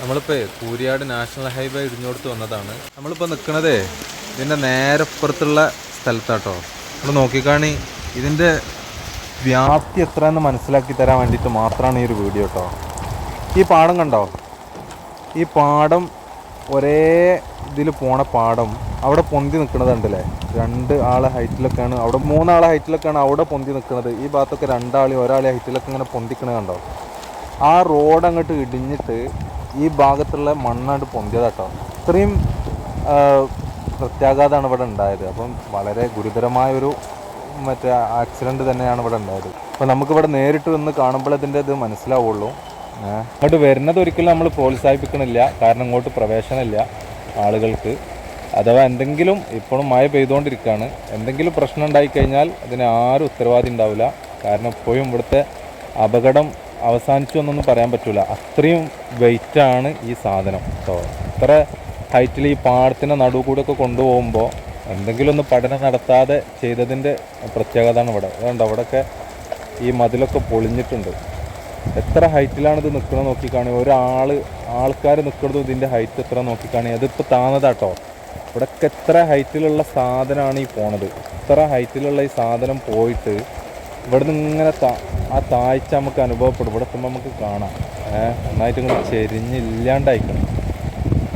നമ്മളിപ്പോൾ Kooriyad national highway ഇടിഞ്ഞോടുത്ത് വന്നതാണ്. നമ്മളിപ്പോൾ നിൽക്കണതേ ഇതിന്റെ നേരെ അപ്പുറത്തുള്ള സ്ഥലത്താട്ടോ. നമ്മൾ നോക്കിക്കാണി ഇതിന്റെ വ്യാപ്തി എത്ര എന്ന് മനസ്സിലാക്കി തരാൻ വേണ്ടിയിട്ട് മാത്രമാണ് ഈ ഒരു വീഡിയോ കേട്ടോ ഈ പാടം കണ്ടോ? ഈ പാടം ഒരേ ഇതിൽ പോണ പാടം അവിടെ പൊന്തി നിൽക്കുന്നത് കണ്ടില്ലേ? രണ്ട് ആളെ ഹൈറ്റിലൊക്കെയാണ് അവിടെ മൂന്നാളെ ഹൈറ്റിലൊക്കെയാണ് അവിടെ പൊന്തി നിൽക്കുന്നത് ഈ ഭാഗത്തൊക്കെ രണ്ടാളി ഒരാളെ ഹൈറ്റിലൊക്കെ ഇങ്ങനെ പൊന്തിക്കണത് കണ്ടോ? ആ റോഡ് അങ്ങോട്ട് ഇടിഞ്ഞിട്ട് ഈ ഭാഗത്തുള്ള മണ്ണാണ്ട് പൊന്തിയതാട്ടോ ഇത്രയും പ്രത്യാഘാതമാണ് ഇവിടെ ഉണ്ടായത്. അപ്പം വളരെ ഗുരുതരമായൊരു മറ്റേ ആക്സിഡന്റ് തന്നെയാണ് ഇവിടെ ഉണ്ടായത്. അപ്പം നമുക്കിവിടെ നേരിട്ട് വന്ന് കാണുമ്പോൾ ഇതിന്റെ ഇത് മനസ്സിലാവുള്ളൂ. അങ്ങോട്ട് വരുന്നത് ഒരിക്കലും നമ്മൾ പ്രോത്സാഹിപ്പിക്കണില്ല. കാരണം ഇങ്ങോട്ട് പ്രവേശനമില്ല ആളുകൾക്ക്. അഥവാ എന്തെങ്കിലും ഇപ്പോഴും മഴ പെയ്തുകൊണ്ടിരിക്കുകയാണ്. എന്തെങ്കിലും പ്രശ്നം ഉണ്ടായിക്കഴിഞ്ഞാൽ അതിന് ആരും ഉത്തരവാദി ഉണ്ടാവില്ല. കാരണം ഇപ്പോഴും ഇവിടുത്തെ അപകടം അവസാനിച്ചു എന്നൊന്നും പറയാൻ പറ്റില്ല അത്രയും വെയിറ്റാണ് ഈ സാധനം കേട്ടോ ഇത്ര ഹൈറ്റിൽ ഈ പാടത്തിന്റെ നടുവ് ഒക്കെ കൊണ്ടുപോകുമ്പോൾ എന്തെങ്കിലും ഒന്ന് പഠനം നടത്താതെ ചെയ്തതിന്റെ പ്രത്യേകതയാണ് ഇവിടെ. അതുകൊണ്ട് അവിടെയൊക്കെ ഈ മതിലൊക്കെ പൊളിഞ്ഞിട്ടുണ്ട്. എത്ര ഹൈറ്റിലാണ് ഇത് നിൽക്കുന്നത് നോക്കിക്കാണി. ഒരാൾ ആൾക്കാർ നിൽക്കുന്നത് ഇതിന്റെ ഹൈറ്റ് എത്ര നോക്കിക്കാണി. അതിപ്പോൾ താന്നതാട്ടോ. ഇവിടെയൊക്കെ എത്ര ഹൈറ്റിലുള്ള സാധനമാണ് ഈ പോണത്. ഇത്ര ഹൈറ്റിലുള്ള ഈ സാധനം പോയിട്ട് ഇവിടെ നിന്ന് ഇങ്ങനെ ആ താഴ്ച നമുക്ക് അനുഭവപ്പെടും. ഇവിടെ എത്തുമ്പോൾ നമുക്ക് കാണാം. നന്നായിട്ട് ഇങ്ങനെ ചെരിഞ്ഞില്ലാണ്ടായിക്കണം.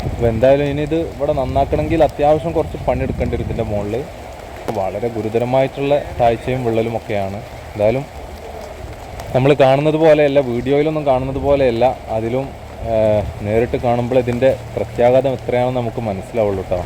അപ്പോൾ എന്തായാലും ഇനി ഇത് ഇവിടെ നന്നാക്കണമെങ്കിൽ അത്യാവശ്യം കുറച്ച് പണിയെടുക്കേണ്ടി വരും ഇതിന്റെ മുകളിൽ വളരെ ഗുരുതരമായിട്ടുള്ള താഴ്ചയും വിള്ളലും ഒക്കെയാണ്. എന്തായാലും നമ്മൾ കാണുന്നത് പോലെയല്ല വീഡിയോയിലൊന്നും കാണുന്നത് പോലെയല്ല. അതിലും നേരിട്ട് കാണുമ്പോൾ ഇതിന്റെ പ്രത്യാഘാതം എത്രയാണെന്ന് നമുക്ക് മനസ്സിലാവുള്ളൂ കേട്ടോ